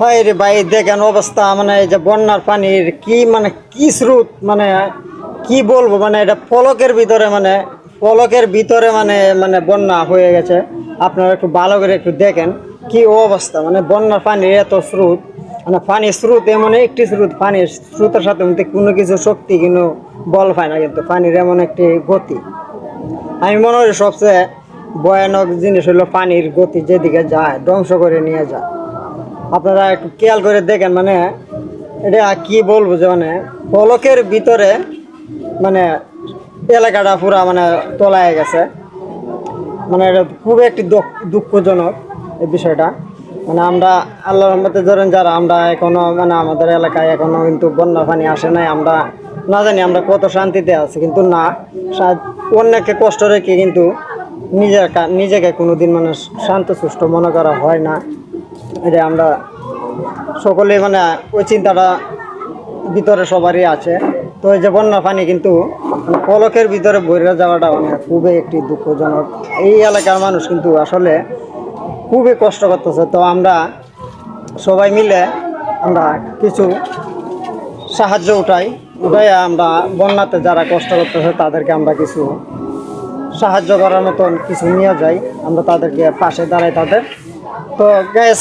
হয় রে ভাই, দেখেন অবস্থা মানে এই যে বন্যার পানির কি মানে কি স্রোত মানে কি বলব মানে এটা ফলকের ভিতরে মানে ফলকের ভিতরে মানে মানে বন্যা হয়ে গেছে। আপনারা একটু ভালো করে একটু দেখেন কি অবস্থা মানে বন্যার পানির এত স্রোত মানে পানির স্রোত এমন একটি স্রোত, পানির স্রোতের সাথে কোনো কিছু শক্তি কিন্তু বল পায় না কিন্তু পানির এমন একটি গতি। আমি মনে করি সবচেয়ে ভয়ানক জিনিস হলো পানির গতি যেদিকে যায়, ধ্বংস করে নিয়ে যায়। আপনারা একটু খেয়াল করে দেখেন মানে এটা কি বলব যে মানে পলকের ভিতরে মানে এলাকাটা পুরা মানে তলায় গেছে। মানে এটা খুব একটি দুঃখ- দুঃখজনক এই বিষয়টা। মানে আমরা আল্লাহর রহমতে ধরেন যারা, আমরা এখনও মানে আমাদের এলাকায় এখনও কিন্তু বন্যা পানি আসে নাই, আমরা না জানি আমরা কত শান্তিতে আছি, কিন্তু না অন্যকে কষ্ট রেখে কিন্তু নিজের নিজেকে কোনোদিন মানে শান্ত সুষ্ঠ মনে করা হয় না। এটা আমরা সকলে মানে ওই চিন্তাটা ভিতরে সবারই আছে। তো এই যে বন্যা পানি কিন্তু মানে পলকের ভিতরে বইরে যাওয়াটা মানে খুবই একটি দুঃখজনক। এই এলাকার মানুষ কিন্তু আসলে খুবই কষ্ট করতেছে। তো আমরা সবাই মিলে আমরা কিছু সাহায্য উঠাই। উঠাই আমরা বন্যাতে যারা কষ্ট করতেছে, তাদেরকে আমরা কিছু সাহায্য করার মতন কিছু নিয়ে যাই। আমরা তাদেরকে পাশে দাঁড়াই তাদের। তো গ্যাস